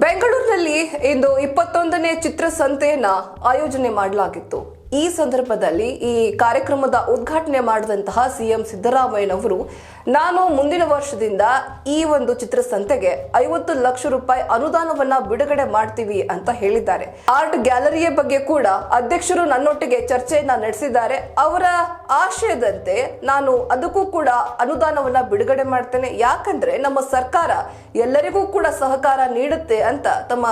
ಬೆಂಗಳೂರಿನಲ್ಲಿ ಇಂದು ಇಪ್ಪತ್ತೊಂದನೇ ಚಿತ್ರಸಂತೆಯನ್ನ ಆಯೋಜನೆ ಮಾಡಲಾಗಿತ್ತು. ಈ ಸಂದರ್ಭದಲ್ಲಿ ಈ ಕಾರ್ಯಕ್ರಮದ ಉದ್ಘಾಟನೆ ಮಾಡಿದಂತಹ ಸಿಎಂ ಸಿದ್ದರಾಮಯ್ಯನವರು ನಾನು ಮುಂದಿನ ವರ್ಷದಿಂದ ಈ ಒಂದು ಚಿತ್ರಸಂತೆಗೆ ಐವತ್ತು ಲಕ್ಷ ರೂಪಾಯಿ ಅನುದಾನವನ್ನ ಬಿಡುಗಡೆ ಮಾಡ್ತೀವಿ ಅಂತ ಹೇಳಿದ್ದಾರೆ. ಆರ್ಟ್ ಗ್ಯಾಲರಿಯ ಬಗ್ಗೆ ಕೂಡ ಅಧ್ಯಕ್ಷರು ನನ್ನೊಟ್ಟಿಗೆ ಚರ್ಚೆಯನ್ನ ನಡೆಸಿದ್ದಾರೆ. ಅವರ ಆಶಯದಂತೆ ನಾನು ಅದಕ್ಕೂ ಕೂಡ ಅನುದಾನವನ್ನ ಬಿಡುಗಡೆ ಮಾಡ್ತೇನೆ. ಯಾಕಂದ್ರೆ ನಮ್ಮ ಸರ್ಕಾರ ಎಲ್ಲರಿಗೂ ಕೂಡ ಸಹಕಾರ ನೀಡುತ್ತೆ ಅಂತ ತಮ್ಮ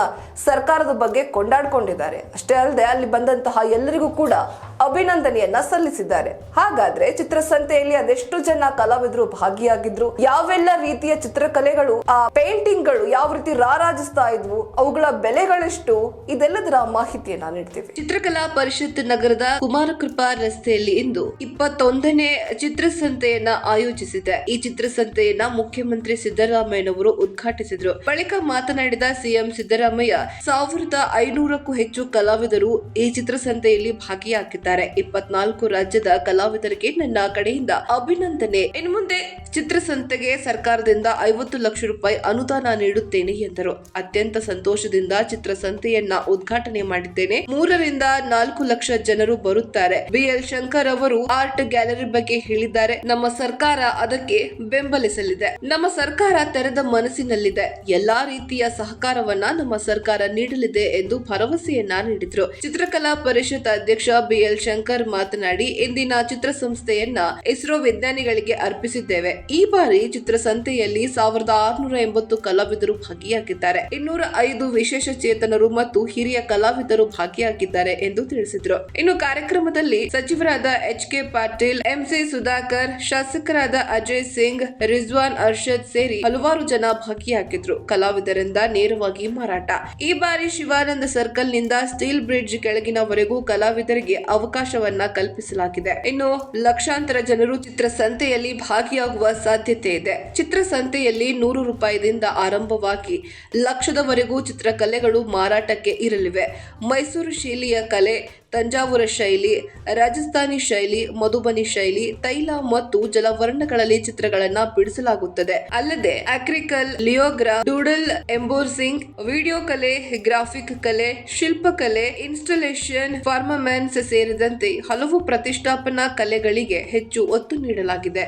ಸರ್ಕಾರದ ಬಗ್ಗೆ ಕೊಂಡಾಡ್ಕೊಂಡಿದ್ದಾರೆ. ಅಷ್ಟೇ ಅಲ್ಲದೆ ಅಲ್ಲಿ ಬಂದಂತಹ ಎಲ್ಲರಿಗೂ ಕೂಡ 的 ಅಭಿನಂದನೆಯನ್ನ ಸಲ್ಲಿಸಿದ್ದಾರೆ. ಹಾಗಾದ್ರೆ ಚಿತ್ರಸಂತೆಯಲ್ಲಿ ಅದೆಷ್ಟು ಜನ ಕಲಾವಿದರು ಭಾಗಿಯಾಗಿದ್ರು? ಯಾವೆಲ್ಲ ರೀತಿಯ ಚಿತ್ರಕಲೆಗಳು, ಆ ಪೇಂಟಿಂಗ್ಗಳು ಯಾವ ರೀತಿ ರಾರಾಜಿಸ್ತಾ ಇದ್ವು? ಅವುಗಳ ಬೆಲೆಗಳೆಷ್ಟು? ಇದೆಲ್ಲದರ ಮಾಹಿತಿಯನ್ನ ನೀಡ್ತೀವಿ. ಚಿತ್ರಕಲಾ ಪರಿಷತ್ ನಗರದ ಕುಮಾರಕೃಪಾ ರಸ್ತೆಯಲ್ಲಿ ಇಂದು ಇಪ್ಪತ್ತೊಂದನೇ ಚಿತ್ರಸಂತೆಯನ್ನ ಆಯೋಜಿಸಿದೆ. ಈ ಚಿತ್ರಸಂತೆಯನ್ನ ಮುಖ್ಯಮಂತ್ರಿ ಸಿದ್ದರಾಮಯ್ಯನವರು ಉದ್ಘಾಟಿಸಿದ್ರು. ಬಳಿಕ ಮಾತನಾಡಿದ ಸಿಎಂ ಸಿದ್ದರಾಮಯ್ಯ, ಸಾವಿರದ ಐನೂರಕ್ಕೂ ಹೆಚ್ಚು ಕಲಾವಿದರು ಈ ಚಿತ್ರಸಂತೆಯಲ್ಲಿ ಭಾಗಿಯಾಗಿದ್ದಾರೆ. ಇಪ್ಪತ್ನಾಲ್ಕು ರಾಜ್ಯದ ಕಲಾವಿದರಿಗೆ ನನ್ನ ಕಡೆಯಿಂದ ಅಭಿನಂದನೆ. ಇನ್ನು ಮುಂದೆ ಚಿತ್ರಸಂತೆಗೆ ಸರ್ಕಾರದಿಂದ ಐವತ್ತು ಲಕ್ಷ ರೂಪಾಯಿ ಅನುದಾನ ನೀಡುತ್ತೇನೆ ಎಂದರು. ಅತ್ಯಂತ ಸಂತೋಷದಿಂದ ಚಿತ್ರಸಂತೆಯನ್ನ ಉದ್ಘಾಟನೆ ಮಾಡಿದ್ದೇನೆ. ಮೂರರಿಂದ ನಾಲ್ಕು ಲಕ್ಷ ಜನರು ಬರುತ್ತಾರೆ. ಬಿಎಲ್ ಶಂಕರ್ ಅವರು ಆರ್ಟ್ ಗ್ಯಾಲರಿ ಬಗ್ಗೆ ಹೇಳಿದ್ದಾರೆ. ನಮ್ಮ ಸರ್ಕಾರ ಅದಕ್ಕೆ ಬೆಂಬಲಿಸಲಿದೆ. ನಮ್ಮ ಸರ್ಕಾರ ತೆರೆದ ಮನಸ್ಸಿನಲ್ಲಿದೆ. ಎಲ್ಲಾ ರೀತಿಯ ಸಹಕಾರವನ್ನ ನಮ್ಮ ಸರ್ಕಾರ ನೀಡಲಿದೆ ಎಂದು ಭರವಸೆಯನ್ನ ನೀಡಿದ್ರು. ಚಿತ್ರಕಲಾ ಪರಿಷತ್ ಅಧ್ಯಕ್ಷ ಬಿಎಲ್ ಶಂಕರ್ ಮಾತನಾಡಿ, ಇಂದಿನ ಚಿತ್ರಸಂಸ್ಥೆಯನ್ನ ಇಸ್ರೋ ವಿಜ್ಞಾನಿಗಳಿಗೆ ಅರ್ಪಿಸಿದ್ದೇವೆ. ಈ ಬಾರಿ ಚಿತ್ರಸಂತೆಯಲ್ಲಿ ಸಾವಿರದ ಆರುನೂರ ಎಂಬತ್ತು ಕಲಾವಿದರು ಭಾಗಿಯಾಗಿದ್ದಾರೆ. ಇನ್ನೂರ ಐದು ವಿಶೇಷ ಚೇತನರು ಮತ್ತು ಹಿರಿಯ ಕಲಾವಿದರು ಭಾಗಿಯಾಗಿದ್ದಾರೆ ಎಂದು ತಿಳಿಸಿದರು. ಇನ್ನು ಕಾರ್ಯಕ್ರಮದಲ್ಲಿ ಸಚಿವರಾದ H K Patil, MC Sudhakar, ಶಾಸಕರಾದ ಅಜಯ್ ಸಿಂಗ್, ರಿಜ್ವಾನ್ ಅರ್ಷದ್ ಸೇರಿ ಹಲವಾರು ಜನ ಭಾಗಿಯಾಗಿದ್ರು. ಕಲಾವಿದರಿಂದ ನೇರವಾಗಿ ಮಾರಾಟ. ಈ ಬಾರಿ ಶಿವಾನಂದ ಸರ್ಕಲ್ನಿಂದ ಸ್ಟೀಲ್ ಬ್ರಿಡ್ಜ್ ಕೆಳಗಿನವರೆಗೂ ಕಲಾವಿದರಿಗೆ ಅವಕಾಶವನ್ನ ಕಲ್ಪಿಸಲಾಗಿದೆ. ಇನ್ನು ಲಕ್ಷಾಂತರ ಜನರು ಚಿತ್ರಸಂತೆಯಲ್ಲಿ ಭಾಗಿಯಾಗುವ ಸಾಧ್ಯತೆ ಇದೆ. ಚಿತ್ರಸಂತೆಯಲ್ಲಿ ನೂರು ರೂಪಾಯಿದಿಂದ ಆರಂಭವಾಗಿ ಲಕ್ಷದವರೆಗೂ ಚಿತ್ರಕಲೆಗಳು ಮಾರಾಟಕ್ಕೆ ಇರಲಿವೆ. ಮೈಸೂರು ಶೈಲಿಯ ಕಲೆ, ತಂಜಾವೂರ ಶೈಲಿ, ರಾಜಸ್ಥಾನಿ ಶೈಲಿ, ಮಧುಬನಿ ಶೈಲಿ, ತೈಲ ಮತ್ತು ಜಲವರ್ಣಗಳಲ್ಲಿ ಚಿತ್ರಗಳನ್ನ ಬಿಡಿಸಲಾಗುತ್ತದೆ. ಅಲ್ಲದೆ ಅಕ್ರಿಕಲ್ ಲಿಯೋಗ್ರಾ ಡೂಡಲ್, ಎಂಬೋರ್ಸಿಂಗ್, ವಿಡಿಯೋ ಕಲೆ, ಗ್ರಾಫಿಕ್ ಕಲೆ ಶಿಲ್ಪಕಲೆ ಇನ್ಸ್ಟಾಲೇಷನ್ ಫಾರ್ಮಮೆನ್ಸ್ ಸೇರಿದಂತೆ ಹಲವು ಪ್ರತಿಷ್ಠಾಪನಾ ಕಲೆಗಳಿಗೆ ಹೆಚ್ಚು ಒತ್ತು ನೀಡಲಾಗಿದೆ.